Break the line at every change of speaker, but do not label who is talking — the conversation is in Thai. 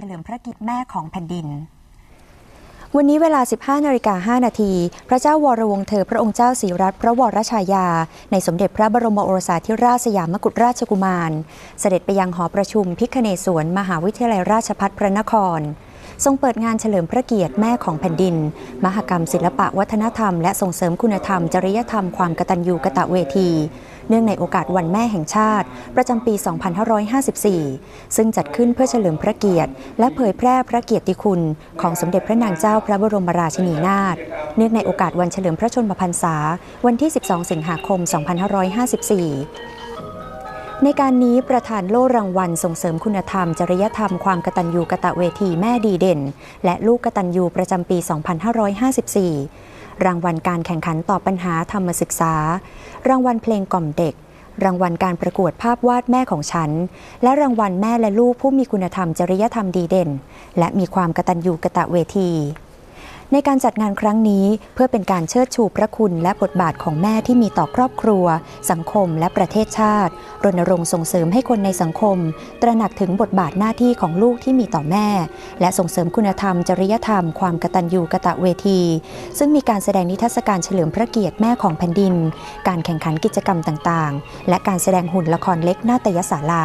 เฉลิมพระเกียรติแม่ของแผ่นดิน
วันนี้เวลา 15นาฬิกา5นาที พระเจ้าวรวงเธอพระองค์เจ้าศรีรัตนพระวรชายา ในสมเด็จพระบรมโอรสาธิราชสยามกุฎราชกุมาร เสด็จไปยังหอประชุมพิคเนศวนมหาวิทยาลัยราชภัฏพระนคร ทรงเปิดงานเฉลิมพระเกียรติแม่ของแผ่นดิน มหกรรมศิลปะวัฒนธรรมและส่งเสริมคุณธรรม จริยธรรมความกตัญญูกะตะเวที เนื่องในโอกาสวันแม่แห่งชาติ ประจำปี 2554 ซึ่งจัดขึ้นเพื่อเฉลิมพระเกียรติ และเผยแพร่พระเกียรติคุณ ของสมเด็จพระนางเจ้าพระบรมราชินีนาถเนื่องในโอกาสวันเฉลิมพระชนมพรรษา วันที่ 12 สิงหาคม 2554 ในการนี้ประธานโล่รางวัลส่งเสริมคุณธรรม จริยธรรมความกตัญญูกะตะเวทีแม่ดีเด่น และลูกกตัญญูประจำปี 2554 รางวัลการแข่งขันตอบปัญหาธรรมศึกษา รางวัลเพลงกล่อมเด็ก รางวัลการประกวดภาพวาดแม่ของฉัน และรางวัลแม่และลูกผู้มีคุณธรรมจริยธรรมดีเด่น และมีความกตัญญูกะตะเวที ในการจัดงานครั้งนี้เพื่อเป็นการเชิดชูพระคุณและบทบาทของแม่ที่มีต่อครอบครัว สังคมและประเทศชาติ รณรงค์ส่งเสริมให้คนในสังคม ตระหนักถึงบทบาทหน้าที่ของลูกที่มีต่อแม่ และส่งเสริมคุณธรรม จริยธรรม ความกตัญญูกะตะเวที ซึ่งมีการแสดงนิทรรศการเฉลิมพระเกียรติแม่ของแผ่นดิน การแข่งขันกิจกรรมต่างๆ และการแสดงหุ่นละครเล็กนาตยศาลา